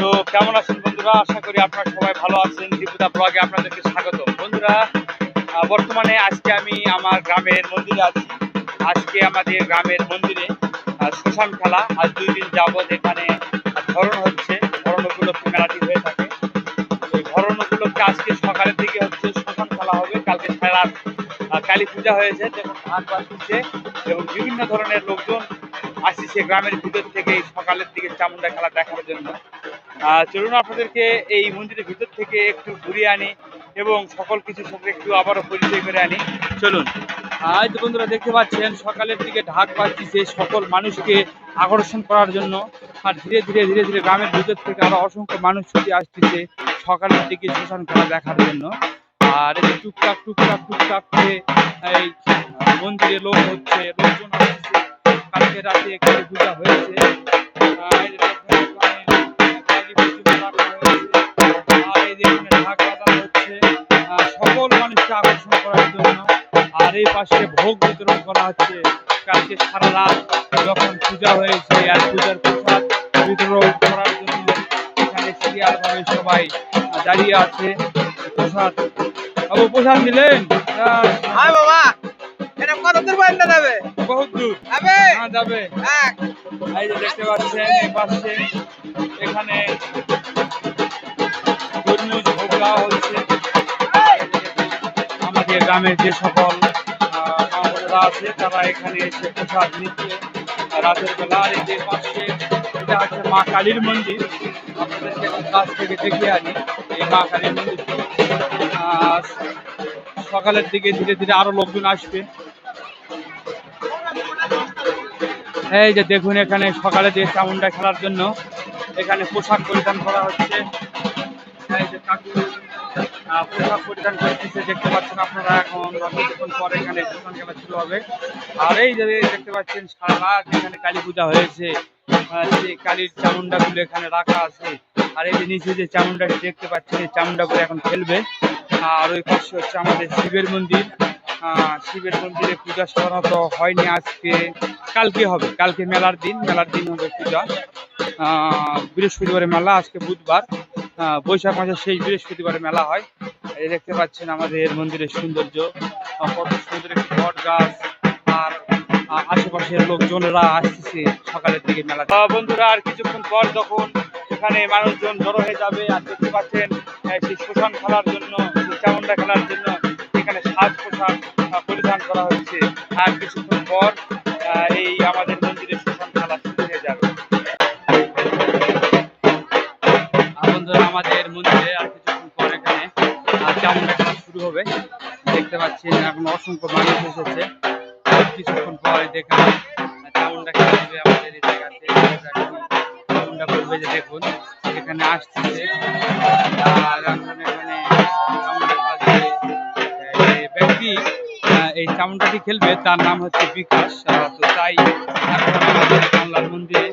তো কেমন আছেন বন্ধুরা? আশা করি আপনারা সবাই ভালো আছেন। দীপুদা ব্লগে আপনাদেরকে স্বাগত। বন্ধুরা বর্তমানে আজকে আমি আমার গ্রামের মন্দিরে আছি। আজকে আমাদের গ্রামের মন্দিরে শ্মশান খেলা। আজ দুই দিন যাবৎ এখানে ধরণ হচ্ছে। ধরণ উপলক্ষে মেলাটি হয়ে থাকে। এই ধরণ উপলক্ষে আজকে সকালের দিকে হচ্ছে শ্মশান খেলা হবে। কালকে আহ, কালী পূজা হয়েছে। দেখুন ধান বাঁচছে এবং বিভিন্ন ধরনের লোকজন আসছে গ্রামের ভিতর থেকে সকালের দিকে চামুন্ডা খেলা দেখার জন্য। চলুন আপনাদেরকে এই মন্দিরের ভিতর থেকে একটু ঘুরিয়ে আনি এবং সকল কিছু সঙ্গে একটু আবারও পরিচয় করে আনি। চলুন। আজ বন্ধুরা দেখতে পাচ্ছেন, সকালের দিকে ঢাক বাজছে সকল মানুষকে আকর্ষণ করার জন্য। আর ধীরে ধীরে ধীরে ধীরে গ্রামের ভিতর থেকে আরও অসংখ্য মানুষ ছুটে আসতেছে সকালের দিকে শ্মশান খেলা দেখার জন্য। আর এই টুকটাক টুকটাক টুকটাক করে এই মন্দিরে লোক হচ্ছে, লোকজন আসছে। কালকে রাতে কালী পূজা হয়েছে। আর এই সকল মানুষকে আকর্ষণ করার জন্য আর এই পাশে ভোগ বিতরণ করা হচ্ছে কালকে সারা রাত যখন পূজা হয়েছে আর পূজার প্রসাদ বিতরণ করার জন্য এখানে সিরিয়াল ভাবে সবাই দাঁড়িয়ে আছে প্রসাদ বাবু প্রসাদ আহ, হ্যাঁ বাবা। এটা কত দূর পর্যন্ত যাবে? বহুত দূর। যাবে? হ্যাঁ যাবে। এই যে দেখতে পাচ্ছেন এই পাশে এখানে তরমুজ ভোগ দেওয়া হচ্ছে। আমাদের গ্রামের যে সকল আছে তারা এখানে এসে প্রসাদ নিচ্ছে। রাতের বেলা আর এই যে পাশে এটা হচ্ছে মা কালীর মন্দির। আপনাদেরকে কাছ থেকে দেখিয়ে আনি এই মা কালীর মন্দির সকালের দিকে ধীরে ধীরে আরও লোকজন আসবে। এই যে দেখুন এখানে সকালে যে চামুন্ডা খেলার জন্য এখানে পোশাক পরিধান করা হচ্ছে। পোশাক পরিধান করতেছে, দেখতে পাচ্ছেন আপনারা এখন কিছুক্ষণ পরে এখানে পোশাক খেলা শুরু হবে। আর এই যে দেখতে পাচ্ছেন সারা এখানে কালী পূজা হয়েছে। যে কালীর চামুন্ডাগুলো এখানে রাখা আছে। আর এই যে নিচে যে চামুন্ডাটি দেখতে পাচ্ছেন, এই চামুন্ডাগুলো এখন খেলবে। আর ওই পাশে হচ্ছে আমাদের শিবের মন্দির। শিবের মন্দিরে পূজা সাধারণত হয়নি আজকে। কালকে হবে কালকে মেলার দিন মেলার দিন হবে পূজা। আহ, বৃহস্পতিবারে মেলা আজকে বুধবার। বৈশাখ মাসের শেষ বৃহস্পতিবারে মেলা হয়। এই দেখতে পাচ্ছেন আমাদের মন্দিরের সৌন্দর্য। কত সুন্দর একটি বট গাছ। আর আশেপাশের লোকজনেরা আসতেছে সকালের দিকে মেলা বন্ধুরা আর কিছুক্ষণ পর যখন এখানে মানুষজন জড়ো হয়ে যাবে আর দেখতে পাচ্ছেন সেই শ্মশান খেলার জন্য চামুন্ডা খেলার জন্য এখানে সাজ পোশাক পরিধান করা হচ্ছে আর কিছুক্ষণ পর এই আমাদের মন্দিরে শ্মশান খেলা শুরু হয়ে যাবে। আমাদের মন্দিরে আর কিছুক্ষণ পর এখানে খেলা শুরু হবে। দেখতে পাচ্ছেন এখন অসংখ্য মানুষ এসেছে। কিছুক্ষণ পরে দেখে চামুন্ডা খেলা হবে আমাদের এই জায়গাতে। চামুন্ডা যে দেখুন, এখানে আসতেছে আর এখন ব্যক্তি এই চামুন্ডাটি খেলবে তার নাম হচ্ছে বিকাশ তো তাই বাংলার মন্দিরে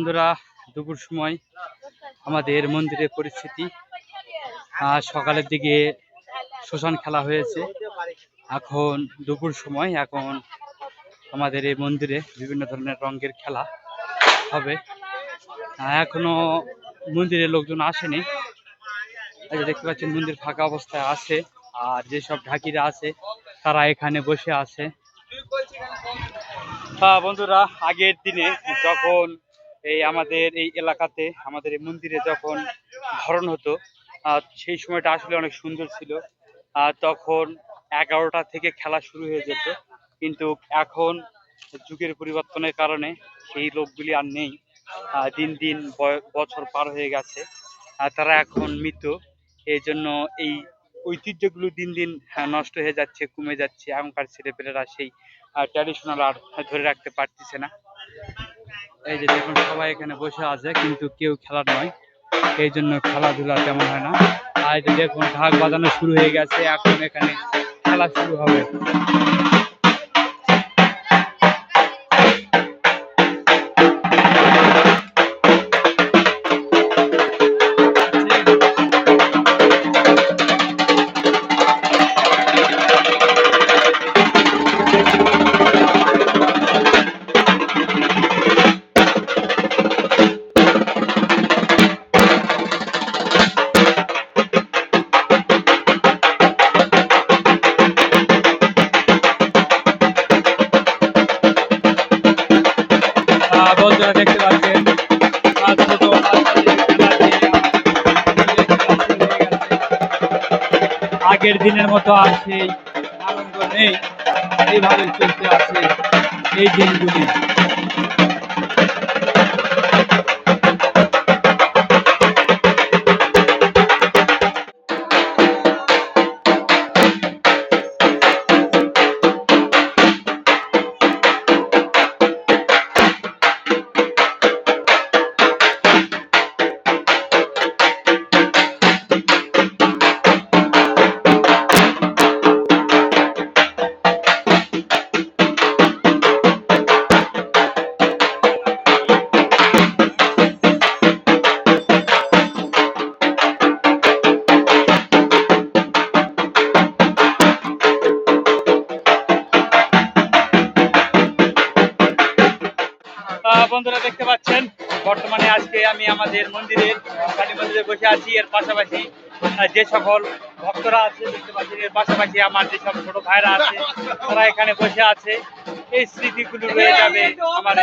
বন্ধুরা, দুপুর সময় আমাদের মন্দিরের পরিস্থিতি। সকালের দিকে শ্মশান খেলা হয়েছে। এখন দুপুর সময় এখন আমাদের এই মন্দিরে বিভিন্ন ধরনের রঙের খেলা হবে। এখনও মন্দিরে লোকজন আসেনি। দেখতে পাচ্ছেন, মন্দির ফাঁকা অবস্থায় আছে। আর যেসব ঢাকিরা আছে, তারা এখানে বসে আছে। বন্ধুরা, আগের দিনে যখন এই আমাদের এই এলাকাতে আমাদের এই মন্দিরে যখন ধরন হতো সেই সময়টা আসলে অনেক সুন্দর ছিল। তখন এগারোটা থেকে খেলা শুরু হয়ে যেত। কিন্তু এখন যুগের পরিবর্তনের কারণে সেই লোকগুলি আর নেই। দিন দিন বছর পার হয়ে গেছে। তারা এখন মৃত। এই জন্য এই ঐতিহ্যগুলো দিন দিন হ্যাঁ, নষ্ট হয়ে যাচ্ছে কমে যাচ্ছে। এখনকার ছেলেপেলেরা সেই ট্র্যাডিশনাল আর ধরে রাখতে পারতেছে না। এই যে দেখুন, সবাই এখানে বসে আছে, কিন্তু কেউ খেলার নয়। এই জন্য খেলাধুলা তেমন হয় না। আর দেখুন, ঢাক বাজানো শুরু হয়ে গেছে, এখন এখানে খেলা শুরু হবে। আগের দিনের মতো আর সেই আনন্দ নেই। এইভাবে চলতে আসে এই দিনগুলি। বন্ধুরা দেখতে পাচ্ছেন, বর্তমানে আজকে আমি আমাদের মন্দিরের কালী মন্দিরে বসে আছি। এর পাশাপাশি যে সকল ভক্তরা আছে, দেখতে পাচ্ছেন, এর পাশাপাশি আমার যেসব ছোট ভাইরা আছে, তারা এখানে বসে আছে। এই স্মৃতিগুলো রয়ে যাবে আমার